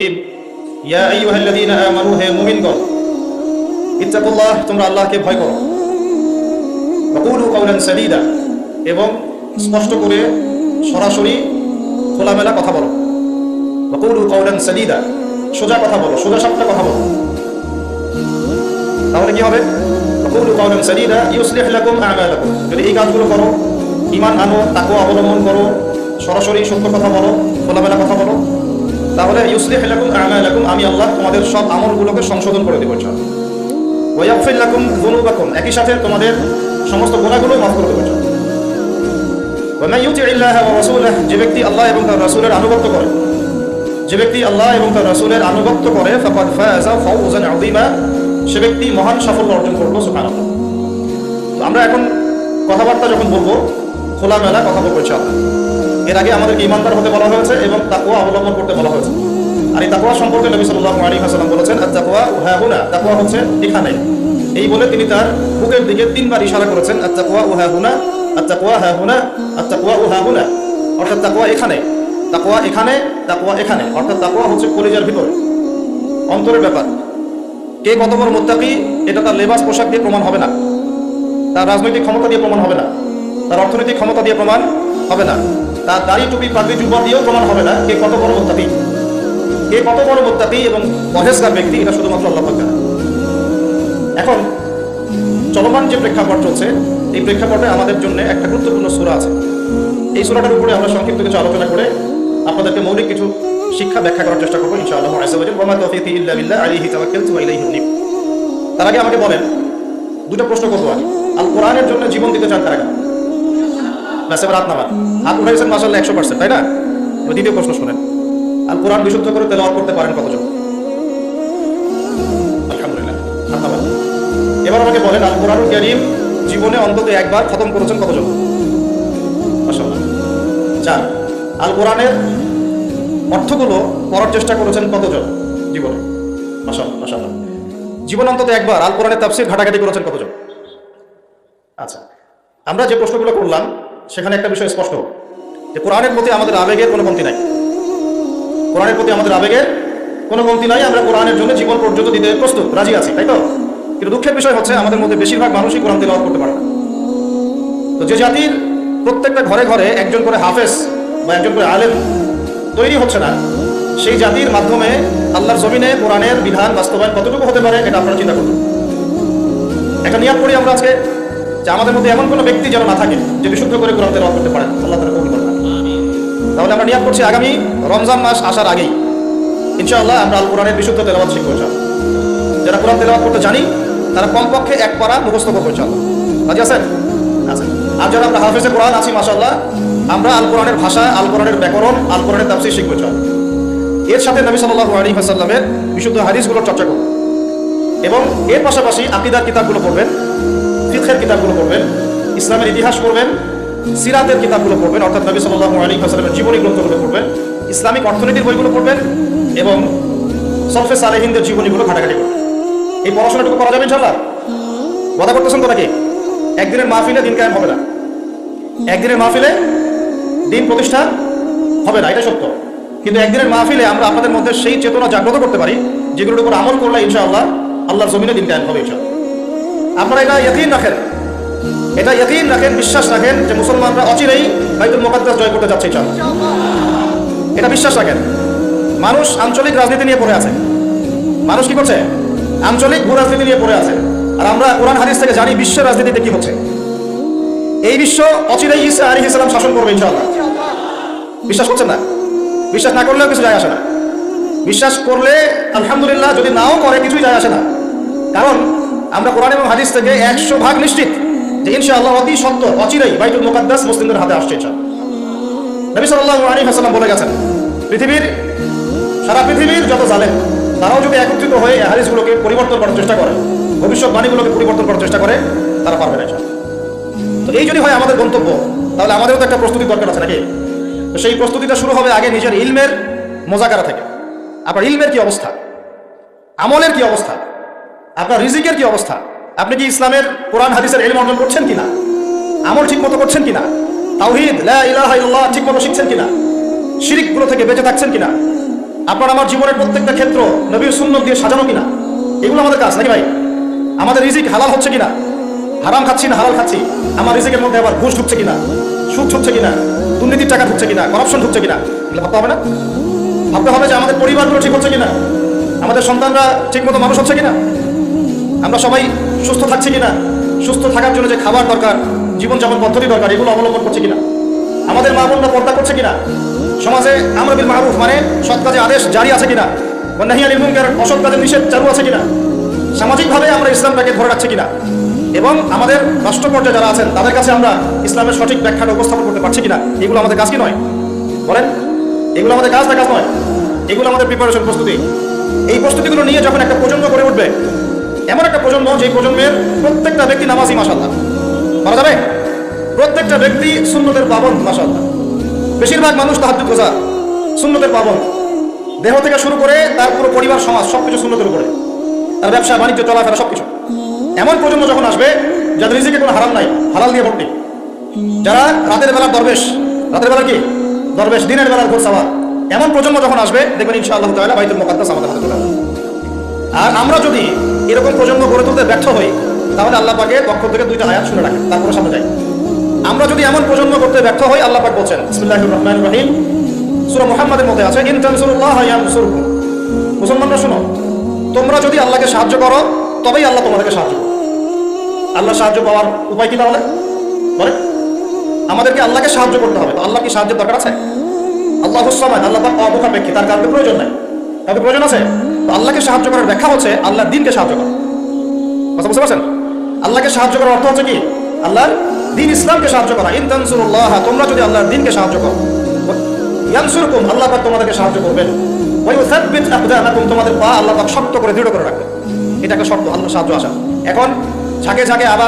ইয়া আইয়ুহাল্লাযীনা আমানু হে মুমিনগণ, ইত্তাকুল্লাহ, তোমরা আল্লাহকে ভয় করো। ওয়াকুলু কাওলান সাদীদা, এবং স্পষ্ট করে সরাসরি খোলামেলা কথা বলো। ওয়াকুলু কাওলান সাদীদা, সোজা কথা বলো, সোজা সাপটা কথা বলো। তাহলে কি হবে? ওয়াকুলু কাওলান সাদীদা, ইউসলিহ লাকুম আ'মালাকুম। যদি এই কাজগুলো করো, ঈমান আনো, তাকওয়া অবলম্বন করো, সরাসরি সত্য কথা বলো, খোলামেলা কথা বলো তাহলে ইউসলিহ লাকুম আ'মালাকুম, আমি আল্লাহ তোমাদের সব আমলগুলোকে সংশোধন করে দেবো ইনশাআল্লাহ। ওয়া ইয়াগফির লাকুম যুনুবাকুম, একই সাথে তোমাদের সমস্ত গুনাহগুলো মাফ করে দেবো ইনশাআল্লাহ। ওয়া মান ইউতি'িল্লাহ ওয়া রাসূলাহ, যে ব্যক্তি আল্লাহ এবং তার রাসূলের আনুগত্য করে, যে ব্যক্তি আল্লাহ এবং তার রাসূলের আনুগত্য করে, ফাকাদ ফাযা ফাওজান আযীমা, সে ব্যক্তি মহান সাফল্য অর্জন করল, সুবহানাল্লাহ। আমরা এখন কথাবার্তা যখন বলব, খোলামেলা কথা বলব ইনশাআল্লাহ। এর আগে আমাদেরকে ইমানদার হতে বলা হয়েছে এবং তাকওয়া অবলম্বন করতে বলা হয়েছে। আর এই তাকওয়া সম্পর্কে নবী সাল্লাল্লাহু আলাইহি ওয়াসাল্লাম বলেছেন আর তাকওয়া উহাহুনা তাকওয়া হচ্ছে এখানে। এই বলে তিনি তার বুকের দিকে তিনবার ইশারা করেছেন আর তাকওয়া উহাহুনা আর তাকওয়া হাহুনা আর তাকওয়া উহাহুনা অর্থাৎ তাকওয়া এখানে। তাকওয়া এখানে তাকওয়া এখানে। অর্থাৎ তাকওয়া হচ্ছে কলিজার ভিতরে। অন্তরের ব্যাপার। কে কত বড় মোত্তাকি, এটা তার লেবাস পোশাক দিয়ে প্রমাণ হবে না। তার রাজনৈতিক ক্ষমতা দিয়ে প্রমাণ হবে না। তার অর্থনৈতিক ক্ষমতা দিয়ে প্রমাণ হবে না। তার দাড়ি টুপি পাগড়ি জুব্বা দিয়েও প্রমাণ হবে না কে কত বড় মোত্তাকি, কে কত বড় মোত্তাকি এবং পরেজগার ব্যক্তি, এটা শুধুমাত্র আল্লাহ এখন, চলমান যে প্রেক্ষাপট চলছে, এই প্রেক্ষাপটে আমাদের জন্য একটা গুরুত্বপূর্ণ সূরা আছে। এই সূরাটার উপরে আমরা সংক্ষিপ্ত কিছু আলোচনা করে আপনাদেরকে মৌলিক কিছু শিক্ষা ব্যাখ্যা করার চেষ্টা করব, ইনশাআল্লাহ। ইলাইহি উনীব। তার আগে আমাকে বলেন, দুটো প্রশ্ন করব আল কোরআনের জন্য জীবন দিতে চান কারা? ব্যাস এবার হাত নামান মাসাল্লাহ একশো পার্সেন্ট তাই না? দ্বিতীয় প্রশ্ন শুনেন। আল কোরআন বিশুদ্ধ করে তেলাওয়াত করতে পারেন কতজন? আলহামদুলিল্লাহ এবার আমাকে বলেন, আল কোরআন কারীম জীবনে অন্তত একবার খতম করেছেন কতজন? মাশাআল্লাহ। চার, আল কোরআনের অর্থগুলো পড়ার চেষ্টা করেছেন কতজন জীবনে? মাশাআল্লাহ। জীবন অন্তত একবার, আল কোরআনের তাফসির ঘাটাঘাটি করেছেন কতজন? আচ্ছা আমরা যে প্রশ্নগুলো করলাম সেখানে একটা বিষয় স্পষ্ট, যে কোরআনের প্রতি আমাদের আবেগের কোনো কমতি নাই। কোরআনের প্রতি আমাদের আবেগের কোনো কমতি নাই, আমরা কোরআনের জন্য জীবন পর্যন্ত দিতে প্রস্তুত, রাজি আছি, তাই তো? কিন্তু দুঃখের বিষয় হচ্ছে, আমাদের মধ্যে বেশিরভাগ মানুষই কোরআন তেলাওয়াত করতে পারে না। তো যে জাতির প্রত্যেকটা ঘরে ঘরে একজন করে হাফেজ বা একজন করে আলেম তৈরি হচ্ছে না, সেই জাতির মাধ্যমে আল্লাহর জমিনে কোরআনের বিধান বাস্তবায়ন কতটুকু হতে পারে, এটা আপনারা চিন্তা করুন। একটা নিয়াত করি আমরা আজকে যে আমাদের মধ্যে এমন কোনো ব্যক্তি যেন না থাকে যে বিশুদ্ধ করে কোরআন তেলাওয়াত করতে পারেন আল্লাহ তারা কবুল করবেন তাহলে আমরা নিয়াত করছি আগামী রমজান মাস আসার আগেই। ইনশাআল্লাহ আমরা আল কোরআনের বিশুদ্ধ তেলাওয়াত শিখব ইনশাআল্লাহ। যারা কোরআন তেলাওয়াত করতে জানি, তারা কমপক্ষে এক পারা মুখস্থ করব ইনশাআল্লাহ। রাজি আছেন? আছেন আর যারা আমরা হাফেজে কোরআন আছি, মাশাআল্লাহ, আমরা আল কোরআনের ভাষা আল কোরআনের ব্যাকরণ আল কোরআনের তাফসীর শিখব ইনশাআল্লাহ। এর সাথে নবী সাল্লাল্লাহু আলাইহি ওয়াসাল্লামের বিশুদ্ধ হাদিসগুলোর চর্চা করব। এবং এর পাশাপাশি আকিদার কিতাবগুলো পড়বেন। ফিকহের কিতাবগুলো পড়বেন, ইসলামের ইতিহাস পড়বেন, সিরাতের কিতাবগুলো পড়বেন, অর্থাৎ নবী সাল্লাল্লাহু আলাইহি ওয়াসাল্লামের জীবনী গ্রন্থগুলো পড়বেন, ইসলামিক অর্থনীতির বইগুলো পড়বেন এবং সলফে সালেহিনদের জীবনীগুলো ঘাটাঘাটি করবেন। এই পড়াশোনাটুকু করা যাবে ইনশাআল্লাহ? কথা করতেছেন তো নাকি একদিনের মাহফিলে দিন কায়েম হবে না। একদিনের মাহফিলে দিন প্রতিষ্ঠা হবে না এটা সত্য। কিন্তু একদিনের মাহফিলে আমরা আপনাদের মধ্যে সেই চেতনা জাগ্রত করতে পারি, যেগুলোর উপর আমল করলে ইনশাআল্লাহ আল্লাহর জমিনে দিন কায়েম হবে ইনশাআল্লাহ। আপনারা এটা ইয়াকিন রাখেন। এটা ইয়াকিন রাখেন, বিশ্বাস রাখেন যে মুসলমানরা অচিরেই বাইতুল মুকাদ্দাস জয় করতে যাচ্ছে ইনশাআল্লাহ। এটা বিশ্বাস রাখেন। মানুষ আঞ্চলিক রাজনীতি নিয়ে পড়ে আছে। মানুষ কি করছে? আঞ্চলিক ভূ রাজনীতি নিয়ে পড়ে আছে। আর আমরা কোরআন হাদিস থেকে জানি বিশ্বের রাজনীতিতে কি হচ্ছে। এই বিশ্ব অচিরেই ঈসা আলী ইসলাম শাসন করবে ইনশাআল্লাহ। বিশ্বাস করছেন না? বিশ্বাস না করলেও কিছু যায় আসে না। বিশ্বাস করলে আলহামদুলিল্লাহ যদি নাও করে কিছুই যায় আসে না। কারণ আমরা কোরআন এবং হাদিস থেকে একশো ভাগ নিশ্চিত যে ইনশাআল্লাহ অতি সত্য, অচিরেই বাইতুল মুকাদ্দাস মুসলিমদের হাতে আসছে ইনশাআল্লাহ। নবী সাল্লাল্লাহু আলাইহি ওয়াসাল্লাম বলে গেছেন, পৃথিবীর, সারা পৃথিবীর যত জালেম, তারাও যদি একত্রিত হয়ে হাদিসগুলোকে পরিবর্তন করার চেষ্টা করে ভবিষ্যৎবাণীগুলোকে পরিবর্তন করার চেষ্টা করে, তারা পারবে না তো এই যদি হয় আমাদের গন্তব্য, তাহলে আমাদেরও তো একটা প্রস্তুতি দরকার আছে নাকি? তো সেই প্রস্তুতিটা শুরু হবে আগে নিজের ইলমের মোজাকারা থেকে। আপনার ইলমের কি অবস্থা? আমলের কি অবস্থা? আপনার রিজিকের কি অবস্থা? আপনি কি ইসলামের কোরআন, হাদিসের এলম অর্জন করছেন কিনা? আমল ঠিক মতো করছেন কিনা? তাওহিদ ইল্লাল্লাহ ঠিক মতো শিখছেন কিনা? শিরিকগুলো থেকে বেঁচে থাকছেন কিনা? আপনার আমার জীবনের প্রত্যেকটা ক্ষেত্র নবীর সুন্নত দিয়ে সাজানো কিনা? এগুলো আমাদের কাজ, নাকি ভাই? আমাদের রিজিক হালাল হচ্ছে কিনা? হারাম খাচ্ছি না হালাল খাচ্ছি? আমার রিজিকের মধ্যে আবার ঘুষ ঢুকছে কিনা? সুদ ঢুকছে কিনা? দুর্নীতির টাকা ঢুকছে কিনা? করাপশন ঢুকছে কিনা? এগুলো ভাবতে হবে না? ভাবতে হবে যে আমাদের পরিবারগুলো ঠিক হচ্ছে কিনা? আমাদের সন্তানরা ঠিকমতো মানুষ হচ্ছে কিনা? আমরা সবাই সুস্থ থাকছি কিনা? সুস্থ থাকার জন্য যে খাবার দরকার, জীবনযাপন পদ্ধতি দরকার, এগুলো অবলম্বন করছে কিনা? আমাদের মা বোনরা পর্দা করছে কিনা? সমাজে আমরা বিল মাহরুফ মানে সৎ কাজে আদেশ জারি আছে কিনা? নাহিয়া নির্মুনকার অসৎ কাজের নিষেধ চালু আছে কিনা? সামাজিকভাবে আমরা ইসলামটাকে ধরে রাখছি কিনা? এবং আমাদের রাষ্ট্র পর্যায়ে যারা আছেন, তাদের কাছে আমরা ইসলামের সঠিক ব্যাখ্যাটা উপস্থাপন করতে পারছি কিনা? এগুলো আমাদের কাজ কি নয়? বলেন, এগুলো আমাদের কাজ না কাজ নয়? এগুলো আমাদের প্রিপারেশন প্রস্তুতি। এই প্রস্তুতিগুলো নিয়ে যখন একটা প্রজন্ম গড়ে উঠবে এমন একটা প্রজন্ম যে প্রজন্মের প্রত্যেকটা ব্যক্তি নামাজি মাসাল্লাহ বলা যাবে? প্রত্যেকটা ব্যক্তি সুন্নতের পাবন মাসাল্লাহ বেশিরভাগ মানুষ তাহার গোজা সুন্নতের পাবন দেহ থেকে শুরু করে তার পুরো পরিবার, সমাজ, সবকিছু সুন্নতের উপরে। তার ব্যবসা, বাণিজ্য, চলাফেরা, সবকিছু। এমন প্রজন্ম যখন আসবে, যাদের রিজিকে কোনো হারাম নাই, হালাল দিয়ে ভর্তি। যারা রাতের বেলা দরবেশ, রাতের বেলা কি? দরবেশ, দিনের বেলার ঘোর সাওয়া এমন প্রজন্ম যখন আসবে, দেখবেন ইনশাআল্লাহ তাআলা বাইতুল মুকাদ্দাস আমাদের হাতে। আর আমরা যদি এরকম প্রজন্ম গড়ে তুলতে ব্যর্থ হই, তাহলে আল্লাহ পাকের পক্ষ থেকে দুইটা আয়াত শুনে রাখেন তারপরে সামনে যাই। আমরা যদি এমন প্রজন্ম করতে ব্যর্থ হই, আল্লাহ পাক বলছেন, বিসমিল্লাহির রহমানির রহিম। সূরা মুহাম্মাদের মধ্যে আছে, ইন ইয়ানসুরকুম। মুসলমানরা শোনো, তোমরা যদি আল্লাহকে সাহায্য করো, তবেই আল্লাহ তোমাদেরকে সাহায্য করবে। আল্লাহ সাহায্য পাওয়ার উপায় কি তাহলে? বলে আমাদেরকে আল্লাহকে সাহায্য করতে হবে। তো আল্লাহ কি সাহায্যের দরকার আছে? আল্লাহ হুসামান আল্লাহ পাক অমুখাপেক্ষী তার কাউকে প্রয়োজন নাই। কাউকে প্রয়োজন আছে? তো আল্লাহকে সাহায্য করার ব্যাখ্যা হচ্ছে আল্লাহ দিনকে সাহায্য করা। কথা বুঝতে পারছেন? আল্লাহকে সাহায্য করার অর্থ হচ্ছে কি? আল্লাহর দিন ইসলামকে সাহায্য করা। ইন তানসুরুল্লাহ তোমরা যদি আল্লাহর দিনকে সাহায্য করো, ইয়ানসুরকুম, আল্লাহ পাক তোমাদেরকে সাহায্য করবেন। ওয়া ইউসাব্বিত আকদামাকুম, তোমাদের পা আল্লাহ পাক শক্ত করে দৃঢ় করে রাখবেন। এটাকে একটা শর্ত আল্লাহ সাহায্য আসা। এখন ঝাঁকে ঝাঁকে আবার